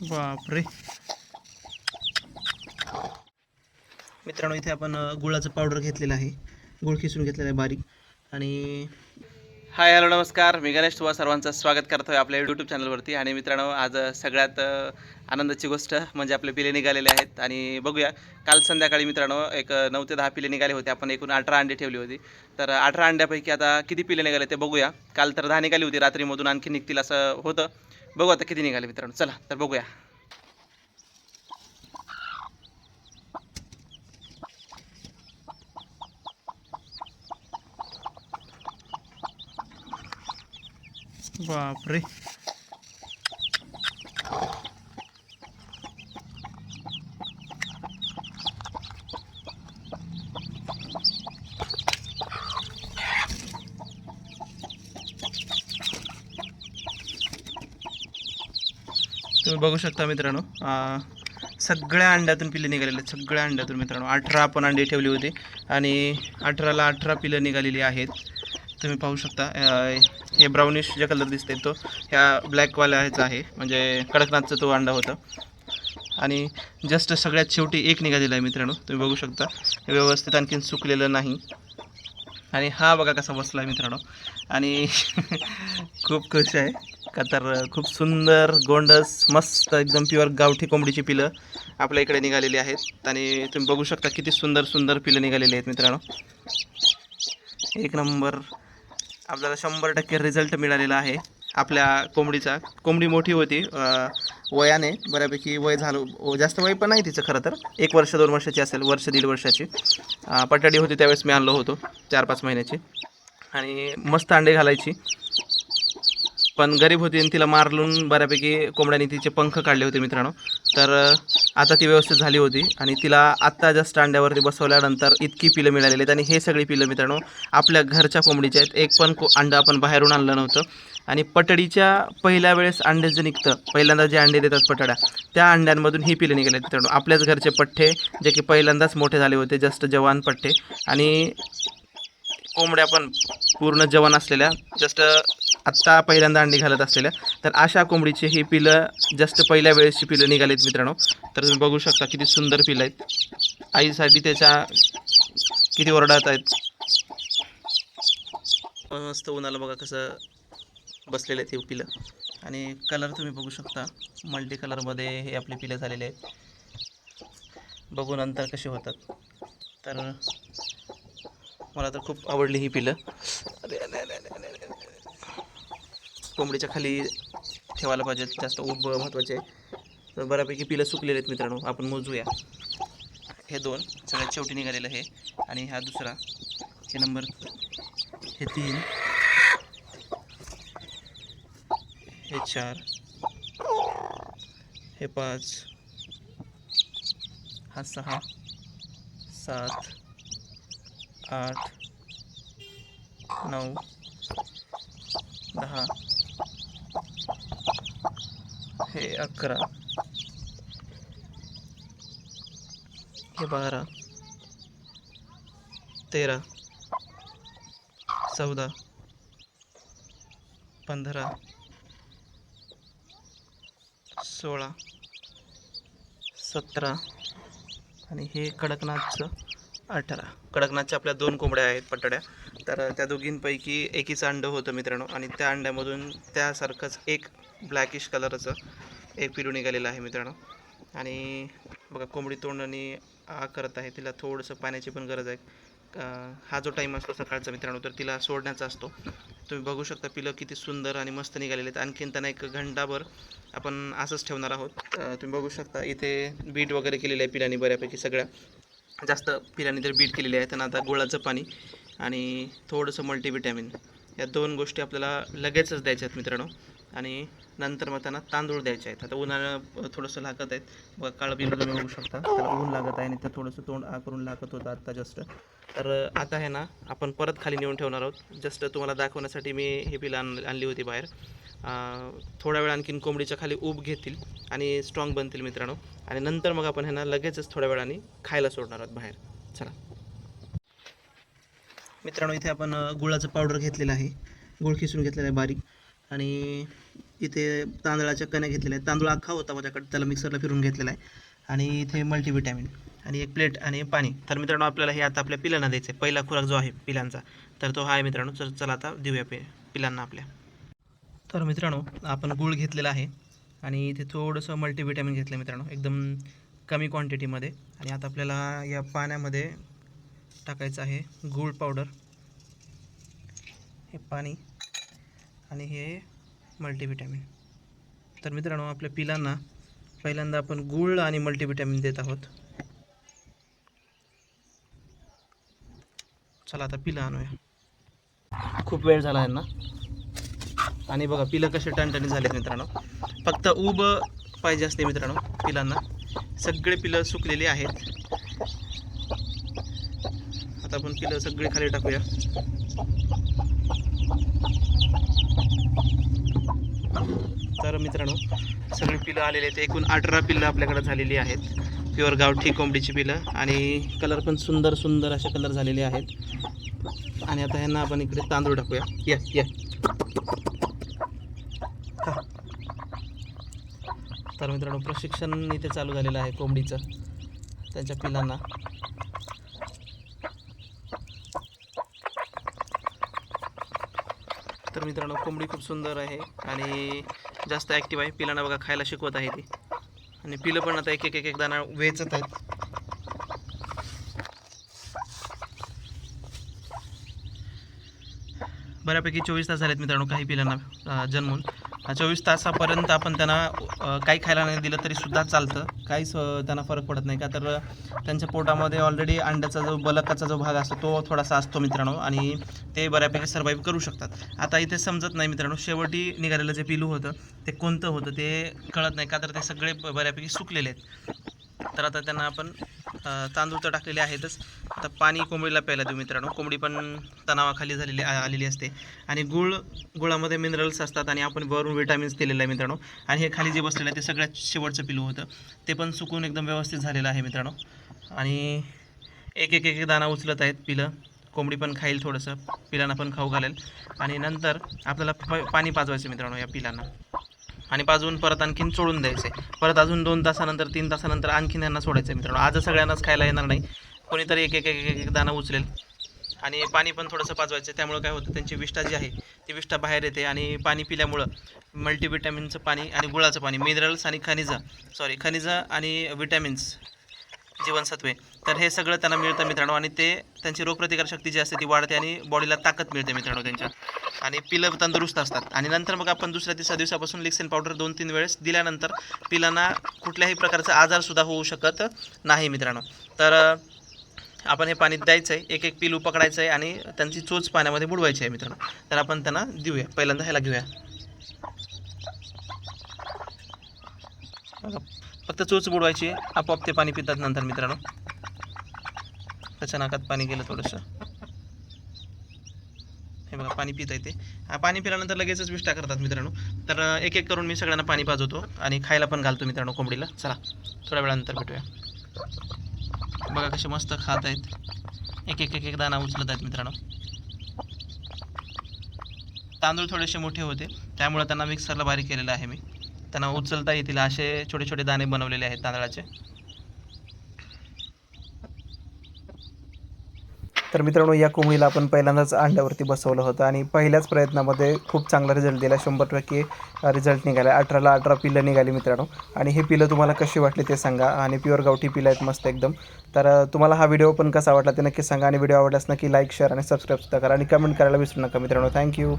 बापरे. मित्रांनो इथे आपण गुळाचं पावडर घेतलेलं आहे. गुळ खिसून घेतलेलं आहे बारीक. आणि हाय हॅलो नमस्कार. मी गणेश तुम्हाला सर्वांचं स्वागत करतोय आपल्या यूट्यूब चॅनलवरती आणि मित्रांनो आज सगळ्यात आनंदाची गोष्ट म्हणजे आपले पिले निघालेले आहेत. आणि बघूया काल संध्याकाळी मित्रांनो एक नऊ ते दहा पिले निघाले होते. आपण एकूण अठरा अंडे ठेवली होती. तर अठरा अंड्यापैकी आता किती पिले निघाले ते बघूया. काल तर दहा निघाली होती. रात्रीमधून आणखी निघतील असं होतं. बघू आता किती निघाले मित्रांनो. चला तर बघूया. बापरे तुम्ही बघू शकता मित्रांनो सगळ्या अंड्यातून पिल्ले निघालेले आहेत सगळ्या अंड्यातून मित्रांनो. अठरा आपण अंडे ठेवली होती आणि अठराला अठरा पिलं निघालेली आहेत. तुम्ही पाहू शकता हे ब्राउनिश जे कलर दिसते तो ह्या ब्लॅकवाल्या ह्याचा आहे म्हणजे कडकनाथचा तो अंडा होता. आणि जस्ट सगळ्यात शेवटी एक निघालेला आहे मित्रांनो तुम्ही बघू शकता. व्यवस्थित आणखीन सुकलेलं नाही. आणि हा बघा कसा बसला आहे मित्रांनो. आणि खूप खुश आहे. का तर खूप सुंदर गोंडस मस्त एकदम प्युअर गावठी कोंबडीची पिलं आपल्या इकडे निघालेली आहेत. आणि तुम्ही बघू शकता किती सुंदर सुंदर पिलं निघालेली आहेत मित्रांनो. एक नंबर. आपल्याला शंभर टक्के रिझल्ट मिळालेला आहे आपल्या कोंबडीचा. कोंबडी मोठी होती वयाने बऱ्यापैकी वय झालं जास्त वय पण नाही तिचं खरं तर. एक वर्ष दोन वर्षाची असेल वर्ष दीड वर्षाची. पटाडी होती त्यावेळेस मी आणलो होतो चार पाच महिन्याची. आणि मस्त अंडे घालायची. पण गरीब होती आणि तिला मारलून बऱ्यापैकी कोंबड्याने तिचे पंख काढले होते मित्रांनो. तर आता ती व्यवस्थित झाली होती आणि तिला आत्ता जस्ट अंड्यावरती बसवल्यानंतर इतकी पिलं मिळालेली आहेत आणि हे सगळी पिलं मित्रांनो आपल्या घरच्या कोंबडीचे आहेत. एक पण को अंडं आपण बाहेरून आणलं नव्हतं. आणि पटडीच्या पहिल्या वेळेस अंडे जे निघतं पहिल्यांदा जे अंडे देतात पटड्या त्या अंड्यांमधून ही पिलं निघाले मित्रांनो. आपल्याच घरचे पठ्ठे जे की पहिल्यांदाच मोठे झाले होते जस्ट जवान पठ्ठे. आणि कोंबड्या पण पूर्ण जवान असलेल्या जस्ट आत्ता पहिल्यांदा अंडी घालत असलेल्या. तर अशा कोंबडीची ही पिलं जस्ट पहिल्या वेळेसची पिलं निघालीत मित्रांनो. तर तुम्ही बघू शकता किती सुंदर पिलं आहेत. आईसाठी त्याच्या किती ओरडत आहेत. मस्त उन्हाला बघा कसं बसलेलं आहेत हे पिलं. आणि कलर तुम्ही बघू शकता. मल्टी कलरमध्ये हे आपले पिलं झालेले आहेत. बघू नंतर कसे होतात. तर मला तर खूप आवडली ही पिलं. कोंबडीच्या खाली ठेवायला पाहिजे. जास्त उब महत्त्वाचे आहे तर बऱ्यापैकी पिलं सुकलेले आहेत मित्रांनो. आपण मोजूया. हे दोन सगळ्यात शेवटी निघालेलं हे आणि हा दुसरा. हे नंबर हे तीन. हे चार. हे पाच. हा सहा. सात. आठ. नऊ. दहा. हे अकरा. हे बारा. तेरा. चौदा. पंधरा. सोळा. सतरा. आणि हे कडकनाथचं अठरा. कडकनाथच्या आपल्या दोन कोंबड्या आहेत पटड्या. तर त्या दोघींपैकी एकीचं अंडं होतं मित्रांनो. आणि त्या अंड्यामधून त्यासारखंच एक ब्लॅकिश कलरचं एक पिलू निघालेलं आहे मित्रांनो. आणि बघा कोंबडी तोंडाने आ करत आहे. तिला थोडंसं पाण्याची पण गरज आहे. हा जो टाईम असतो सकाळचा मित्रांनो तर तिला सोडण्याचा असतो. तुम्ही बघू शकता पिलं किती सुंदर आणि मस्त निघालेले आहेत. आणखीन त्यांना एक घंटाभर आपण असंच ठेवणार आहोत. तुम्ही बघू शकता इथे बीट वगैरे केलेलं आहे पिलांनी बऱ्यापैकी सगळ्या. जास्त पिलांनी तर बीट केलेली आहे. त्यांना आता गुळाचं पाणी आणि थोडंसं मल्टीविटॅमिन या दोन गोष्टी आपल्याला लगेचच द्यायच्या आहेत मित्रांनो. आणि नंतर मग त्यांना तांदूळ द्यायचे आहेत. आता उन्हाळा थोडंसं लागत आहेत. बघा काळं तुम्ही बघू शकता. त्याला ऊन लागत आहे आणि ते थोडंसं तोंड आ करून लागत होतं आत्ता जस्ट तर आता आहे ना आपण परत खाली नेऊन ठेवणार आहोत. जस्ट तुम्हाला दाखवण्यासाठी मी हे पिलं आण आणली होती बाहेर. थोड्या वेळ आणखीन कोंबडीच्या खाली ऊब घेतील आणि स्ट्रॉंग बनतील मित्रांनो. आणि नंतर मग आपण ह्यांना लगेचच थोड्या वेळाने खायला सोडणार आहोत बाहेर. चला. मित्रांनो इथे आपण गुळाचं पावडर घेतलेलं आहे. गुळ खिसून घेतलेलं आहे बारीक. आणि इथे तांदळाच्या कण्या घेतलेल्या आहेत. तांदूळ अख्खा होता माझ्याकडे त्याला मिक्सरला फिरून घेतलेला आहे. आणि इथे मल्टीविटॅमिन आणि एक प्लेट आणि पाणी. तर मित्रांनो आपल्याला हे आता आपल्या पिलांना द्यायचं आहे पहिला खुराक जो आहे पिलांचा तर तो हा आहे मित्रांनो. तर चला आता देऊया पे पिलांना आपल्या. तर मित्रांनो आपण गूळ घेतलेला आहे. आणि इथे थोडंसं मल्टीविटॅमिन घेतलं मित्रांनो. एकदम कमी क्वांटिटीमध्ये आणि आता आपल्याला या पाण्यामध्ये टाकायचं आहे. गूळ पावडर. हे पाणी. आणि हे मल्टीविटॅमिन तर मित्रांनो आपल्या पिलांना पहिल्यांदा आपण गूळ आणि मल्टीविटॅमिन देत आहोत. चला आता पिलं आणूया. खूप वेळ झाला यांना. आणि बघा पिलं कसे टणटणी झालेत मित्रांनो. फक्त उब पाहिजे असते मित्रांनो पिलांना. सगळे पिलं सुकलेली आहेत. आता आपण पिलं सगळे खाली टाकूया. तर मित्रांनो सगळी पिलं आलेली आहेत. एकूण अठरा पिल्लं आपल्याकडे झालेली आहेत. प्युअर गावठी कोंबडीची पिलं. आणि कलर पण सुंदर सुंदर असे कलर झालेले आहेत. आणि आता ह्यांना आपण इकडे तांदूळ टाकूया. या या. तर मित्रांनो प्रशिक्षण इथे चालू झालेलं आहे कोंबडीचं त्यांच्या पिलांना. तर मित्रांनो कोंबडी खूप सुंदर आहे आणि जास्त ॲक्टिव्ह आहे. पिलांना बघा खायला शिकवत आहे ती. आणि पिलं पण आता एक एक एक एक दाणा वेचत आहेत. बऱ्यापैकी चोवीस तास झालेत मित्रांनो काही पिलांना जन्मून. हा चोवीस तासापर्यंत आपण त्यांना काही खायला नाही दिलं तरी सुद्धा चालतं. काहीच त्यांना फरक पडत नाही का? तर त्यांच्या पोटामध्ये ऑलरेडी अंड्याचा जो बलकाचा जो भाग असतो तो थोडासा असतो मित्रांनो. आणि ते बऱ्यापैकी सर्वाईव्ह करू शकतात. आता इथे समजत नाही मित्रांनो शेवटी निघालेलं जे पिलू होतं ते कोणतं होतं ते कळत नाही का? तर ते सगळे बऱ्यापैकी सुकलेले आहेत. तर आता त्यांना आपण तांदूळ तर टाकलेले आहेतच. आता पाणी कोंबडीला प्यायला देऊ मित्रांनो. कोंबडी पण तणावाखाली झालेली आलेली असते. आणि गुळ गुळामध्ये मिनरल्स असतात आणि आपण वरून विटॅमिन्स दिलेलं आहे मित्रांनो. आणि हे खाली जे बसलेलं आहे ते सगळ्यात शेवटचं पिलू होतं. ते पण सुकून एकदम व्यवस्थित झालेलं आहे मित्रांनो. आणि एक एक एक दाणा उचलत आहेत पिलं. कोंबडी पण खाईल थोडंसं. पिलांना पण खाऊ घालेल. आणि नंतर आपल्याला प- पाणी पाजवायचं मित्रांनो या पिलांना. आणि पाजवून परत आणखीन सोडून द्यायचे. परत अजून दोन तासानंतर तीन तासानंतर आणखीन यांना सोडायचं मित्रांनो. आज सगळ्यांनाच खायला येणार नाही. कोणीतरी एक एक एक एक एक दाणा उचलेल. आणि पाणी पण थोडंसं पाजवायचं. त्यामुळं काय होतं त्यांची विष्ठा जी आहे ती विष्ठा बाहेर येते. आणि पाणी पिल्यामुळं मल्टीविटॅमिनचं पाणी आणि गुळाचं पाणी मिनरल्स आणि खनिजं सॉरी खनिजं आणि विटॅमिन्स जीवनसत्वे तर हे सगळं त्यांना मिळतं मित्रांनो आणि ते त्यांची रोगप्रतिकारशक्ती जी असते ती वाढते आणि बॉडीला ताकद मिळते मित्रांनो त्यांच्या. आणि पिलं तंदुरुस्त असतात. आणि नंतर मग आपण दुसऱ्या तिसऱ्या दिवसापासून लिक्सेन पावडर दोन तीन वेळेस दिल्यानंतर पिलांना कुठल्याही प्रकारचा आजारसुद्धा होऊ शकत नाही मित्रांनो. तर आपण हे पाणी द्यायचं आहे एक एक पिलू पकडायचं आहे आणि त्यांची चोच पाण्यामध्ये बुडवायची आहे मित्रांनो. तर आपण त्यांना देऊया. पहिल्यांदा ह्याला घेऊया. फक्त चोच बुडवायची आहे. आपोआप ते पाणी पितात नंतर मित्रांनो. त्याच्या नाकात पाणी गेलं थोडंसं. हे बघा पाणी पिता येते हा पाणी पिल्यानंतर लगेचच विष्ठा करतात मित्रांनो. तर एक एक करून मी सगळ्यांना पाणी पाजवतो आणि खायला पण घालतो मित्रांनो कोंबडीला. चला थोड्या वेळानंतर भेटूया. बघा कसे मस्त खात आहेत. एक एक एक एक दाणा उचलत आहेत मित्रांनो. तांदूळ थोडेसे मोठे होते. त्यामुळे त्यांना मिक्सरला बारीक केलेलं आहे मी. त्यांना उचलता येतील असे छोटे छोटे दाणे बनवलेले आहेत तांदळाचे. तर मित्रांनो या कोंबडीला आपण पहिल्यांदाच अंड्यावरती बसवलं होतं आणि पहिल्याच प्रयत्नामध्ये खूप चांगला रिझल्ट दिला. शंभर टक्के रिझल्ट निघाला. अठराला अठरा पिलं निघाली मित्रांनो. आणि हे पिलं तुम्हाला कशी वाटली ते सांगा. आणि प्युअर गावठी पिलं आहेत मस्त एकदम. तर तुम्हाला हा व्हिडिओ पण कसा वाटला ते नक्की सांगा. आणि व्हिडिओ आवडल्यास नक्की लाईक शेअर आणि सबस्क्राईब सुद्धा करा. आणि कमेंट करायला विसरू नका मित्रांनो. थँक्यू